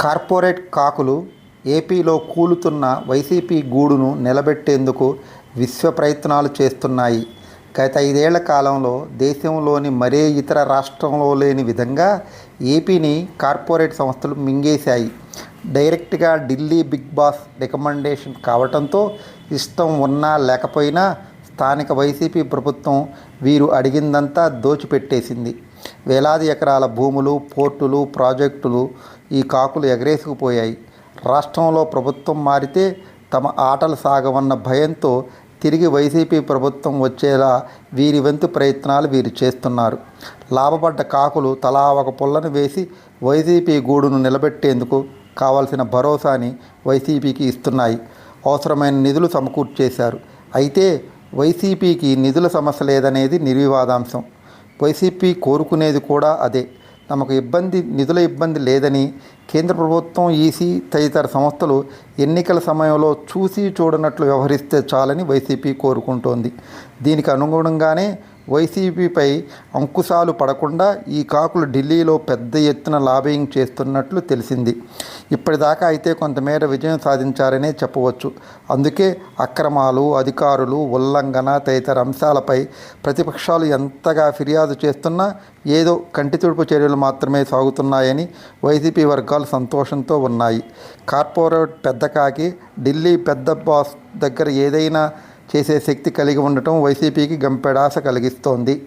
Corporate కాకులు ఏపీలో కూలుతున్న YCP గూడును నిలబెట్టేందుకు విశ్వ ప్రయత్నాలు చేస్తున్నాయి. గత ఐదేళ్ళ కాలంలో దేశంలోని మరే ఇతర రాష్ట్రంలో లేని విధంగా ఏపీని కార్పొరేట్ సంస్థలు మింగేశాయి. డైరెక్ట్గా ఢిల్లీ బిగ్ బాస్ రికమెండేషన్ కావడంతో ఇష్టం ఉన్నా లేకపోయినా స్థానిక వైసీపీ ప్రభుత్వం వీరు అడిగిందంతా దోచిపెట్టేసింది. వేలాది ఎకరాల భూములు పోర్టులు ప్రాజెక్టులు ఈ కాకులు ఎగరేసుకుపోయాయి. రాష్ట్రంలో ప్రభుత్వం మారితే తమ ఆటలు సాగవన్న భయంతో తిరిగి వైసీపీ ప్రభుత్వం వచ్చేలా వీరి వంతు ప్రయత్నాలు వీరు చేస్తున్నారు. లాభపడ్డ కాకులు తలా ఒక పుల్లను వేసి వైసీపీ గూడును నిలబెట్టేందుకు కావలసిన భరోసాని వైసీపీకి ఇస్తున్నాయి. అవసరమైన నిధులు సమకూర్చేశారు. అయితే వైసీపీకి నిధుల సమస్య లేదనేది నిర్వివాదాంశం. వైసీపీ కోరుకునేది కూడా అదే. తమకు ఇబ్బంది నిధుల ఇబ్బంది లేదని కేంద్ర ప్రభుత్వం ఈసీ తదితర సంస్థలు ఎన్నికల సమయంలో చూసి చూడనట్లు వ్యవహరిస్తే చాలని వైసీపీ కోరుకుంటోంది. దీనికి అనుగుణంగానే వైసీపీపై అంకుశాలు పడకుండా ఈ కాకులు ఢిల్లీలో పెద్ద ఎత్తున లాబింగ్ చేస్తున్నట్లు తెలిసింది. ఇప్పటిదాకా అయితే కొంతమేర విజయం సాధించారనే చెప్పవచ్చు. అందుకే అక్రమాలు అధికారులు ఉల్లంఘన తదితర అంశాలపై ప్రతిపక్షాలు ఎంతగా ఫిర్యాదు చేస్తున్నా ఏదో కంటితుడుపు చర్యలు మాత్రమే సాగుతున్నాయని వైసీపీ వర్గాలు సంతోషంతో ఉన్నాయి. కార్పొరేట్ పెద్ద కాకి ఢిల్లీ పెద్ద బాస్ దగ్గర ఏదైనా చేసే శక్తి కలిగి ఉండటం వైసీపీకి గంపెడాస కలిగిస్తోంది.